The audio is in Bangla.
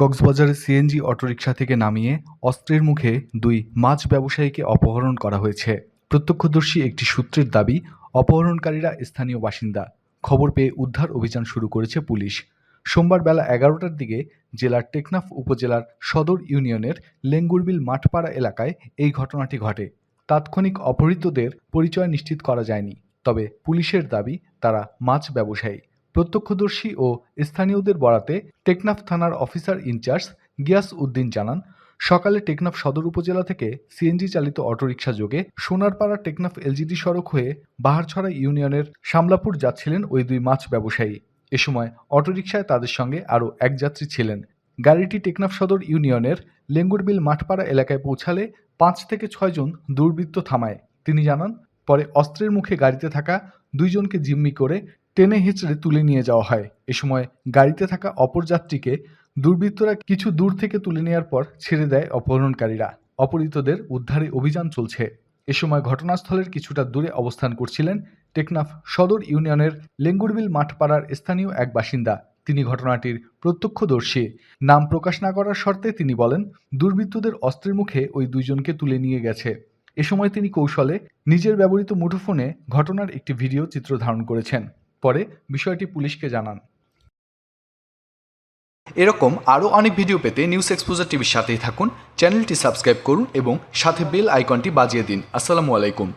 কক্সবাজারে সিএনজি অটোরিকশা থেকে নামিয়ে অস্ত্রের মুখে দুই মাছ ব্যবসায়ীকে অপহরণ করা হয়েছে। প্রত্যক্ষদর্শী একটি সূত্রের দাবি, অপহরণকারীরা স্থানীয় বাসিন্দা। খবর পেয়ে উদ্ধার অভিযান শুরু করেছে পুলিশ। সোমবার বেলা এগারোটার দিকে জেলার টেকনাফ উপজেলার সদর ইউনিয়নের লেঙ্গুরবিল মাঠপাড়া এলাকায় এই ঘটনাটি ঘটে। তাৎক্ষণিক অপহৃতদের পরিচয় নিশ্চিত করা যায়নি, তবে পুলিশের দাবি, তারা মাছ ব্যবসায়ী। প্রত্যক্ষদর্শী ও স্থানীয়দের বরাতে টেকনাফ থানার অফিসার ইনচার্জ গিয়াস উদ্দিন জানান, সকালে টেকনাফ সদর উপজেলা থেকে সিএনজি চালিত অটোরিকশা যোগে সোনারপাড়া টেকনাফ এলজিডি সড়ক হয়ে বাহারছড়া ইউনিয়নের শামলাপুর যাচ্ছিলেন ওই দুই মাছ ব্যবসায়ী। এ সময় অটোরিকশায় তাদের সঙ্গে আরও এক যাত্রী ছিলেন। গাড়িটি টেকনাফ সদর ইউনিয়নের লেঙ্গুরবিল মাঠপাড়া এলাকায় পৌঁছালে পাঁচ থেকে ছয়জন দুর্বৃত্ত থামায়। তিনি জানান, পরে অস্ত্রের মুখে গাড়িতে থাকা দুইজনকে জিম্মি করে টেনে হিঁচড়ে তুলে নিয়ে যাওয়া হয়। এ সময় গাড়িতে থাকা অপর যাত্রীকে দুর্বৃত্তরা কিছু দূর থেকে তুলে নেওয়ার পর ছেড়ে দেয় অপহরণকারীরা। অপহৃতদের উদ্ধারে অভিযান চলছে। এ সময় ঘটনাস্থলের কিছুটা দূরে অবস্থান করছিলেন টেকনাফ সদর ইউনিয়নের লেঙ্গুরবিল মাঠপাড়ার স্থানীয় এক বাসিন্দা। তিনি ঘটনাটির প্রত্যক্ষদর্শী। নাম প্রকাশ না করার শর্তে তিনি বলেন, দুর্বৃত্তদের অস্ত্রের মুখে ওই দুইজনকে তুলে নিয়ে গেছে। এ সময় তিনি কৌশলে নিজের ব্যবহৃত মুঠোফোনে ঘটনার একটি ভিডিও চিত্র ধারণ করেছেন। পরে বিষয়টি পুলিশকে জানান। এরকম আরও অনেক ভিডিও পেতে নিউজ এক্সপোজার টিভির সাথেই থাকুন, চ্যানেলটি সাবস্ক্রাইব করুন এবং সাথে বেল আইকনটি বাজিয়ে দিন। আসসালামু আলাইকুম।